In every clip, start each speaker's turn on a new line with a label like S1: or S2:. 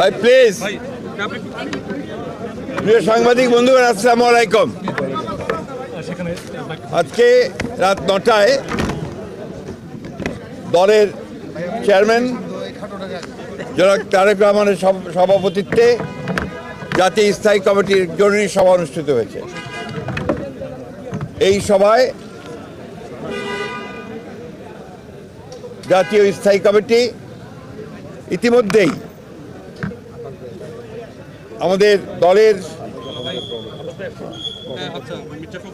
S1: ভাই প্লিজ প্রিয় সাংবাদিক বন্ধুগণ আসসালামু আলাইকুম। আজকে রাত নটায় দলের চেয়ারম্যান জনাব তারেক রহমানের সভ- সভাপতিত্বে জাতীয় স্থায়ী কমিটির জরুরি সভা অনুষ্ঠিত হয়েছে। এই সভায় জাতীয় স্থায়ী কমিটি ইতিমধ্যেই আমাদের দলের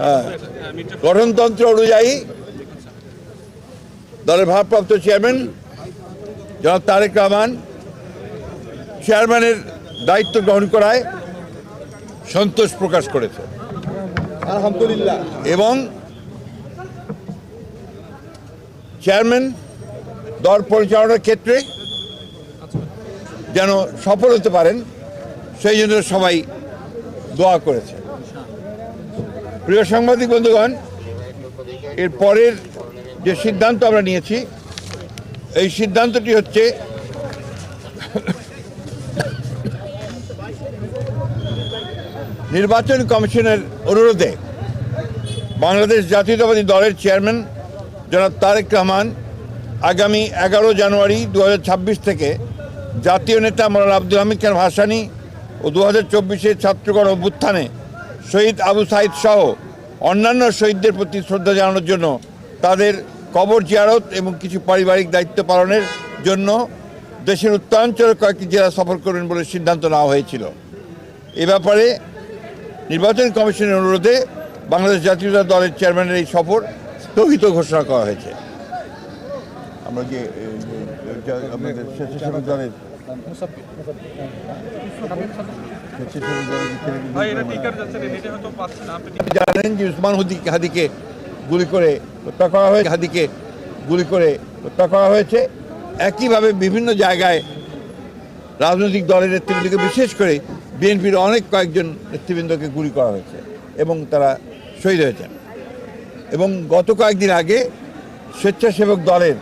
S1: হ্যাঁ, গঠনতন্ত্র অনুযায়ী দলের ভারপ্রাপ্ত চেয়ারম্যান জনাব তারেক রহমান চেয়ারম্যানের দায়িত্ব গ্রহণ করায় সন্তোষ প্রকাশ করেছে।
S2: আলহামদুলিল্লাহ।
S1: এবং চেয়ারম্যান দল পরিচালনার ক্ষেত্রে যেন সফল হতে পারেন। সেই জন্য সবাই দোয়া করেছে। প্রিয় সাংবাদিক বন্ধুগণ, এর পরের যে সিদ্ধান্ত আমরা নিয়েছি, এই সিদ্ধান্তটি হচ্ছে নির্বাচন কমিশনের অনুরোধে বাংলাদেশ জাতীয়তাবাদী দলের চেয়ারম্যান জনাব তারেক রহমান আগামী এগারো জানুয়ারি দু হাজার ছাব্বিশ থেকে জাতীয় নেতা মোরাল আব্দুল হামিদ খান ভাসানী ও দু হাজার চব্বিশের ছাত্রগণ অভ্যুত্থানে শহীদ আবু সাইদ সহ অন্যান্য শহীদদের প্রতি শ্রদ্ধা জানানোর জন্য তাদের কবর জিয়ারত এবং কিছু পারিবারিক দায়িত্ব পালনের জন্য দেশের উত্তরাঞ্চলের কয়েকটি জেলা সফর করবেন বলে সিদ্ধান্ত নেওয়া হয়েছিল। এ ব্যাপারে নির্বাচন কমিশনের অনুরোধে বাংলাদেশ জাতীয়তা দলের চেয়ারম্যানের এই সফর স্থগিত ঘোষণা করা হয়েছে। আমরা যে আমাদের স্বেচ্ছাসেবক দলের জানেন যে উসমান হুদি হাদিকে গুলি করে হত্যা করা হয়েছে হাদিকে গুলি করে হত্যা করা হয়েছে একইভাবে বিভিন্ন জায়গায় রাজনৈতিক দলের নেতৃবৃন্দকে বিশেষ করে বিএনপির অনেক কয়েকজন নেতৃবৃন্দকে গুলি করা হয়েছে এবং তারা শহীদ হয়েছেন এবং গত কয়েকদিন আগে স্বেচ্ছাসেবক দলের